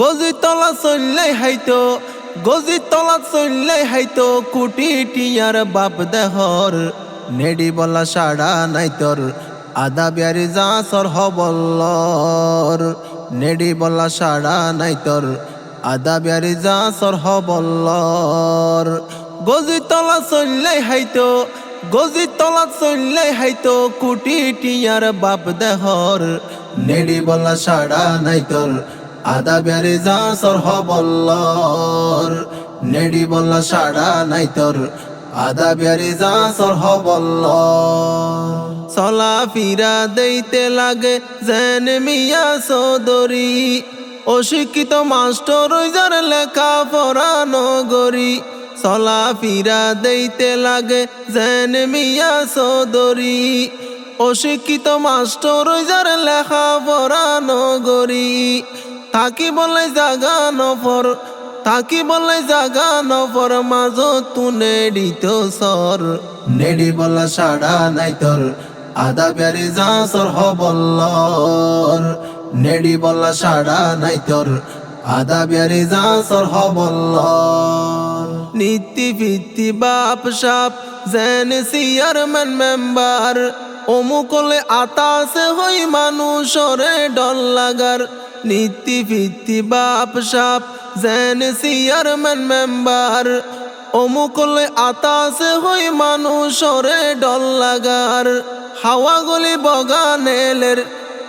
গজি তলা চললাই হাইতো, গজি তলা চললাই হাইতো, কুটি টিয়ার বাপ দেহর, নেডি বলা সাড়া নাই তোর, আদা বিয়ারি যা সর হবল্লর, নেডি বলা সাড়া নাই তোর, আদা বিয়ারি যা সর হবল্লর। গজি তলা চললাই হাইতো, গজি তলা চললাই হাইতো, কুটি টিয়ার বাপ দেহর, নেডি বলা সাড়া নাই তোর আদা বেড়ে যা সর হবল্লর নেডি বলা সাড়া নাই তোর। আদা বেড়ে যা সর হবল্লর চলা ফিরা দেইতে লাগে যেন মিয়া সদরি অশিক্ষিত মাস্টর যার লেখা পড়া নগরী। চলা ফিরা দেইতে লাগে জেন মিয়া সদরি অশিক্ষিত মাস্টর যার লেখা পড়া নগরী। তাকি বলে জাগা নফর তাকি বলে জাগা নফর মাঝ তুনে দিত সর। নেডি বলা সাড়া নাই তোর, আদা বেড়ে যা সর হবল্লর নেডি বলা সাড়া নাই তোর, আদা বেড়ে যা সর হবল্লর নীতি ভিত্তি বাপ সাপ জেন চেয়ারম্যান মেম্বার। অমুকলে আতাসে হই মানুষরে ডল লাগার। নীতি ভিত্তি বাপ সাপ জেন চেয়ারম্যান মেম্বার অমুকলে আতাসে হই মানুষরে ডল লাগার। হাওয়া গলি বগানেলের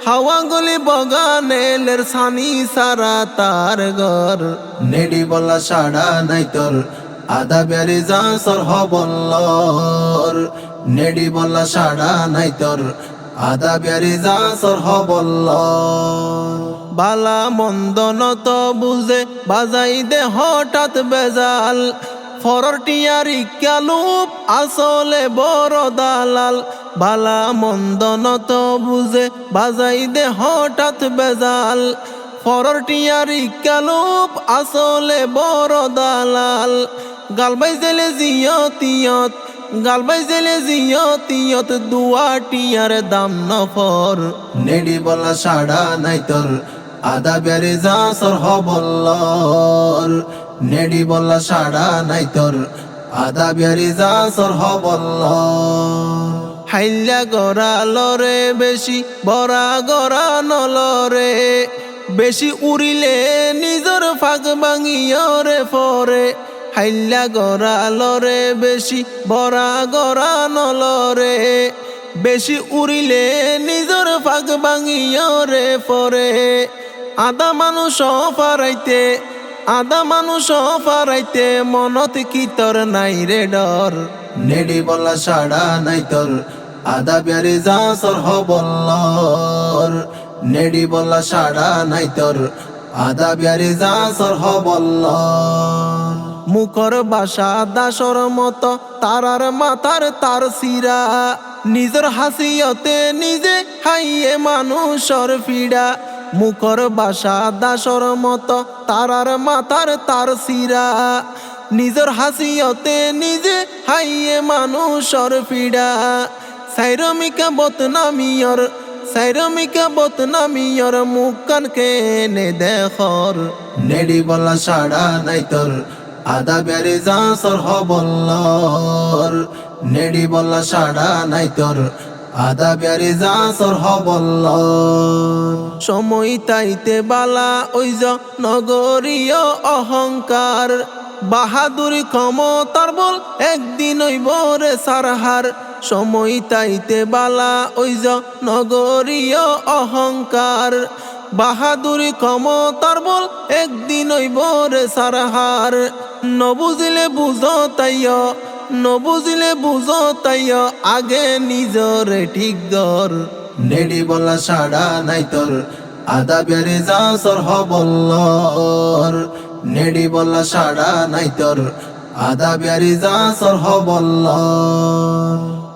হাওয়া গলি বগানেলের সানি সারা তার ঘর। নেডি বলা সাড়া নাই তোর আদা বেড়ে যা সর হবল্লর নেডি বলা সাড়া নাই তোর। আদা বেড়ে যা সর হবল্লর বালা মন্দন তো বুঝে বাজাই দে হঠাৎ বেজাল। ফরর টিয়ারি কালুপ আসলে বড় দালাল। বালা মন্দন তো বুঝে বাজাই দে হঠাৎ বেজাল। ফরর টিয়ারি কালুপ আসলে বড় দালাল। গালবাই জেলে জিয়তিয়ত গালবাই জেলে জিয়তিয়ত দুয়া টিয়ার দাম নফর। নেডি বলা সাড়া নাই তোর আদা বেড়ে যা সর হবল্লর নেডি বলা সাড়া নাই তোর আদা বেড়ে যা সর হবল্লর হাইলা গড়া লরে বেশি বড়া গড়া নলরে। বেশি উড়িলে নিজর ফাঁক ভাঙিয়রে পরে হাইলা গড়া লরে বেশি বড়া গড়া নলরে বেশি উড়িলে নিজর ফাঁক ভাঙিয়রে পরে। আদা মানুষ ফারাইতে আদা মানুষ ফারাইতে মনত কি তোর নাই রে ডর? নেডি বলা সাড়া নাই তোর আদা বেড়ে যা সর হবল্লর নেডি বলা সাড়া নাই তোর আদা বেড়ে যা সর হবল্লর মুখর বাসা দাসর মতো, তারার মাথার তার সিরা নিজের হাসিয়তে নিজে হাইয়ে মানুষর ফিডা মুখর বাসা দাসর মতো, তারার মাথার তার সিরা নিজের হাসিয়তে নিজে হাইয়ে মানুষর ফিডা সাইরমিকা বতনামিয়র সাইরমিকা বতনামিয়র মুখ কান কেনে দেখর নেডি বলা সাড়া নাই তোর আদা বেড়ে যা সর হবল্লর, নেডি বলা সাড়া নাই তোর। আদা বেড়ে যা সর হবল্লর। সময় তাইতে বালা ওই নগরীয় অহংকার। বাহাদুরি ক্ষমতার বল একদিন ওই বরে সারহার। সময় তাইতে বালা ওই নগরীয় অহংকার। বাহাদুরি ক্ষমতার বল একদিন ওই বরে সারহার। নবুঝিলে বুঝো তাইয় নবুঝিলে বুঝো তাইয়, আগে নিজরে ঠিক গর নেডি বলা সাড়া নাই তোর আদা বেড়ে যা সর হবল্লর নেডি বলা সাড়া নাই তোর আদা বেড়ে যা সর হবল্লর